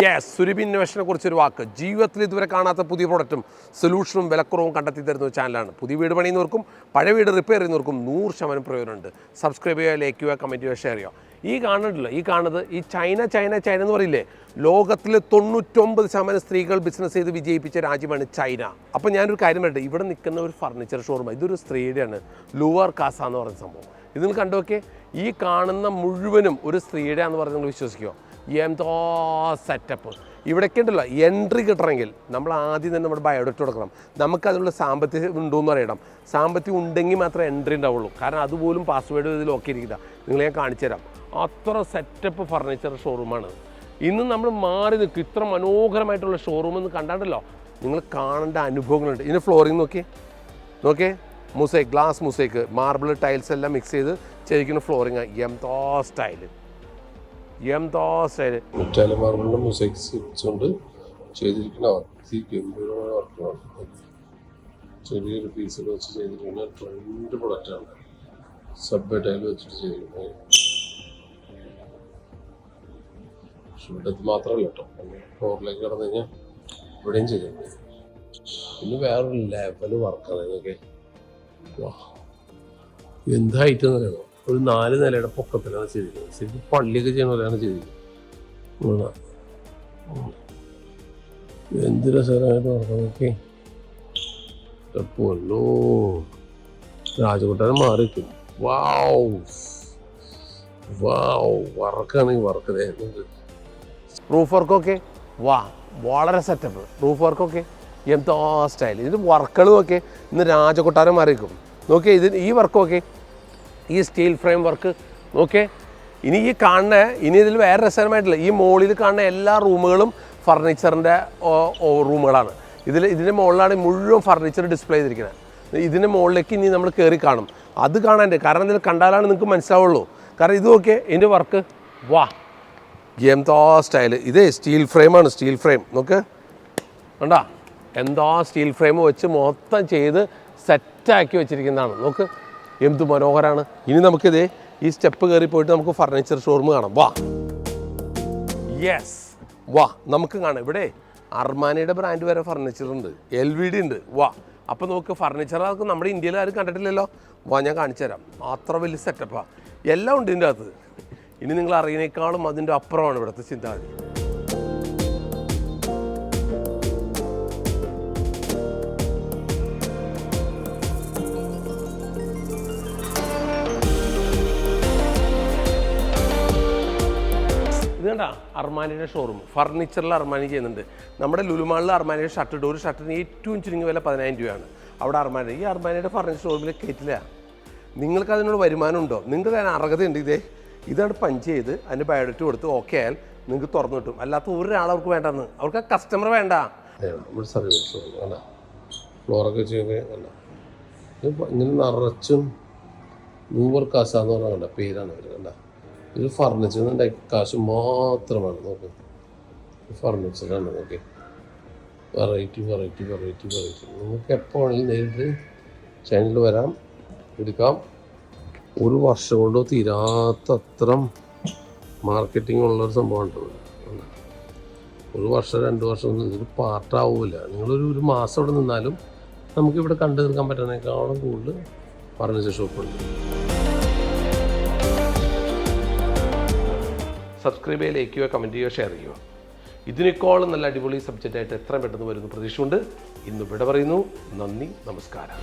Yes Surabhi ഇന്നോവേഷനെ കുറിച്ചൊരു വാക്ക്. ജീവിതത്തിൽ ഇതുവരെ കാണാത്ത പുതിയ പ്രൊഡക്റ്റും സൊല്യൂഷനും വിലക്കുറവും കണ്ടെത്തി തരുന്ന ചാനലാണ് പുതിയ വീട് പണിയുന്നവർക്കും പഴയ വീട് റിപ്പയർ ചെയ്യുന്നവർക്കും നൂറ് ശതമാനം പ്രയോജനമുണ്ട്. സബ്സ്ക്രൈബ് ചെയ്യുക ലൈക്ക് ചെയ്യുക കമന്റ് ചെയ്യുക ഷെയർ ചെയ്യുക. ഈ കാണുന്നുണ്ടല്ലോ ഈ കാണുന്നത് ഈ ചൈന ചൈന ചൈന എന്ന് പറയില്ലേ? ലോകത്തിലെ തൊണ്ണൂറ്റൊമ്പത് ശതമാനം സ്ത്രീകൾ ബിസിനസ് ചെയ്ത് വിജയിപ്പിച്ച രാജ്യമാണ് ചൈന. അപ്പോൾ ഞാനൊരു കാര്യം പറയട്ടെ ഇവിടെ നിൽക്കുന്ന ഒരു ഫർണിച്ചർ ഷോറൂം ഇതൊരു സ്ത്രീയുടെയാണ്. ലുവർ കാസ എന്ന് പറയുന്ന സംഭവം. ഇതിൽ കണ്ടോക്കെ ഈ കാണുന്ന മുഴുവനും ഒരു സ്ത്രീയുടെ എന്ന് പറഞ്ഞ് നിങ്ങൾ വിശ്വസിക്കുമോ എന്തോ സെറ്റപ്പ് ഇവിടേക്ക് ഉണ്ടല്ലോ എൻട്രി കിട്ടണമെങ്കിൽ നമ്മൾ ആദ്യം തന്നെ നമ്മുടെ ബയോഡേറ്റ് കൊടുക്കണം. നമുക്ക് അതിനുള്ള സാമ്പത്തികം ഉണ്ടോയെന്ന് അറിയണം. സാമ്പത്തികം ഉണ്ടെങ്കിൽ മാത്രമേ എൻട്രി ഉണ്ടാവുള്ളൂ. കാരണം അതുപോലും പാസ്വേഡ് ഇതിൽ ഓക്കെ ഇരിക്കില്ല നിങ്ങൾ ഞാൻ കാണിച്ചു തരാം. അത്ര സെറ്റപ്പ് ഫർണിച്ചർ ഷോറൂമാണ് ഇന്ന് നമ്മൾ മാറി നിൽക്കും. ഇത്ര മനോഹരമായിട്ടുള്ള ഷോറൂം എന്ന് കണ്ടാണ്ടല്ലോ. നിങ്ങൾ കാണേണ്ട അനുഭവങ്ങളുണ്ട്. ഇതിന് ഫ്ലോറിങ് നോക്കിയേ. നോക്കിയേ. Mosaic glass mosaic marble tiles എല്ലാം മിക്സ് ചെയ്ത് ചെയ്തിരിക്കുന്ന ഫ്ലോറിങ് എന്തോ സ്റ്റൈൽ എന്തോ സ്റ്റൈൽ മുറ്റാല മാർബിളിന്റെ മൊസൈക്ക് വർക്കുകളാണ് ചെറിയൊരു പീസിൽ വെച്ച് ചെയ്തിരിക്കുന്ന ട്രെൻഡ് പ്രൊഡക്റ്റാണ് സബ് ടൈൽ വെച്ചിട്ട് പക്ഷെ ഇവിടെ മാത്രമല്ല കേട്ടോ ഫ്ലോറിലേക്ക് കടന്നു കഴിഞ്ഞാൽ ഇവിടെയും ചെയ്തിട്ടുണ്ട് പിന്നെ വേറൊരു ലെവൽ വർക്കാണ് ഇതൊക്കെ. വാ. എന്ത് ഒരു നാല് നിലയുടെ പൊക്കത്തിലാണ് ചെയ്തിരിക്കുന്നത്. ശരിക്കും പള്ളിയൊക്കെ ചെയ്യുന്ന പോലെയാണ് ചെയ്തിരിക്കുന്നത്. എന്ത് രസകരമായിട്ട് നടക്കാം നോക്കി. രാജകൊട്ടാരം മാറി വാവ്. വാവ്. വർക്കാണെങ്കിൽ വർക്കതേ റൂഫ് വർക്കൊക്കെ വാ വളരെ സെറ്റപ്പ് റൂഫ് വർക്കൊക്കെ എന്തോ സ്റ്റൈൽ ഇതിന് വർക്കുകളും ഒക്കെ ഇന്ന് രാജകൊട്ടാരം മാറിക്കും നോക്കിയേ ഇത് ഈ വർക്കൊക്കെ ഈ സ്റ്റീൽ ഫ്രെയിം വർക്ക് നോക്കേ ഇനി ഈ കാണുന്ന ഇനി ഇതിൽ വേറെ രസകരമായിട്ടില്ല. ഈ മുകളിൽ കാണുന്ന എല്ലാ റൂമുകളും ഫർണിച്ചറിന്റെ റൂമുകളാണ്. ഇതിൽ ഇതിന്റെ മുകളിലാണ് മുഴുവൻ ഫർണിച്ചർ ഡിസ്പ്ലേ ചെയ്തിരിക്കുന്നത്. ഇതിന്റെ മുകളിലേക്ക് ഇനി നമ്മൾ കയറി കാണും. അത് കാണാന്റെ കാരണം ഇതിൽ കണ്ടാലാണ് നിങ്ങൾക്ക് മനസ്സിലാവുള്ളൂ. കാരണം ഇത് നോക്കിയേ ഇതിന്റെ വർക്ക്. വാ എന്തോ സ്റ്റൈൽ. ഇതേ സ്റ്റീൽ ഫ്രെയിമാണ് സ്റ്റീൽ ഫ്രെയിം. നോക്ക്. കണ്ടാ? എന്തോ സ്റ്റീൽ ഫ്രെയിം വെച്ച് മൊത്തം ചെയ്ത് സെറ്റാക്കി വെച്ചിരിക്കുന്നതാണ്. നോക്ക്. എന്ത് മനോഹരമാണ് ഇനി നമുക്കിതേ ഈ സ്റ്റെപ്പ് കയറി പോയിട്ട് നമുക്ക് ഫർണിച്ചർ ഷോറൂം കാണാം. വാ. യെസ് വാ നമുക്ക് കാണാം. ഇവിടെ അർമാനിയുടെ ബ്രാൻഡ് വരെ ഫർണിച്ചർ ഉണ്ട്. എൽ വി ഡി ഉണ്ട്. വാ. അപ്പോൾ നമുക്ക് ഫർണിച്ചർ അതൊക്കെ നമ്മുടെ ഇന്ത്യയിൽ ആരും കണ്ടിട്ടില്ലല്ലോ. വാ ഞാൻ കാണിച്ചു തരാം. അത്ര വലിയ സെറ്റപ്പാണ് എല്ലാം ഉണ്ട് ഇതിന്റെ അകത്ത്. ഇനി നിങ്ങൾ അറിയുന്നേക്കാളും അതിന്റെ അപ്പുറമാണ് ഇവിടുത്തെ ചിന്താഗതി. കണ്ട? അർമാനിയുടെ ഷോറൂം ഫർണിച്ചറിൽ അർമാനി ചെയ്യുന്നുണ്ട്. നമ്മുടെ ലുലുമാളിൽ അർമാനിയുടെ ഷർട്ട് ഇട്ട് ഒരു ഷർട്ടിന് ഏറ്റവും ചുരുങ്ങിയ വില പതിനായിരം രൂപയാണ്. അവിടെ അർമാനി ഈ അർമാനിയുടെ ഫർണിച്ചർ ഷോറൂമിൽ കയറ്റില്ല നിങ്ങൾക്ക് അതിനോട് വരുമാനം ഉണ്ടോ? നിങ്ങൾക്ക് അതിന് അർഹതയുണ്ട് ഇതേ. ഇതാണ് പഞ്ച് ചെയ്ത് അതിന് ബയോഡേറ്റ് കൊടുത്ത് ഓക്കെ ആയാൽ നിങ്ങൾക്ക് തുറന്നു കിട്ടും. അല്ലാത്ത ഒരാൾ അവർക്ക് വേണ്ടെന്ന്. അവർക്ക് കസ്റ്റമർ വേണ്ട. ഫ്ലോറൊക്കെ ചെയ്യുമ്പോൾ ഇങ്ങനെ നിറച്ചും നൂവർ എന്ന് പറഞ്ഞാൽ പേരാണ് അവർ കണ്ട? ഇത് ഫർണിച്ചർ കാശ് മാത്രമാണ് നോക്ക്. ഫർണിച്ചറാണ് നോക്കി. വെറൈറ്റി വെറൈറ്റി വെറൈറ്റി വെറൈറ്റി നിങ്ങൾക്ക് എപ്പോൾ വേണമെങ്കിലും നേരിട്ട് ചാനലിൽ വരാം. എടുക്കാം. ഒരു വർഷം കൊണ്ടോ തീരാത്തത്ര മാർക്കറ്റിംഗ് ഉള്ളൊരു സംഭവമാണ്. ഒരു വർഷം രണ്ട് വർഷം ഒന്നും ഇതിൽ പാർട്ടാവില്ല നിങ്ങളൊരു ഒരു മാസം ഇവിടെ നിന്നാലും നമുക്കിവിടെ കണ്ടു തീർക്കാൻ പറ്റുന്നതിനേക്കാളും കൂടുതൽ ഫർണിച്ചർ ഷോപ്പുണ്ട് സബ്സ്ക്രൈബ് ചെയ്യുക ലൈക്ക് ചെയ്യുക കമന്റ് ചെയ്യുക ഷെയർ ചെയ്യുക. ഇതിനേക്കാളും നല്ല അടിപൊളി സബ്ജക്റ്റായിട്ട് എത്രയും പെട്ടെന്ന് വരുന്നു പ്രതീക്ഷയുണ്ട്. ഇന്ന് ഇവിടെ പറയുന്നു നന്ദി നമസ്കാരം.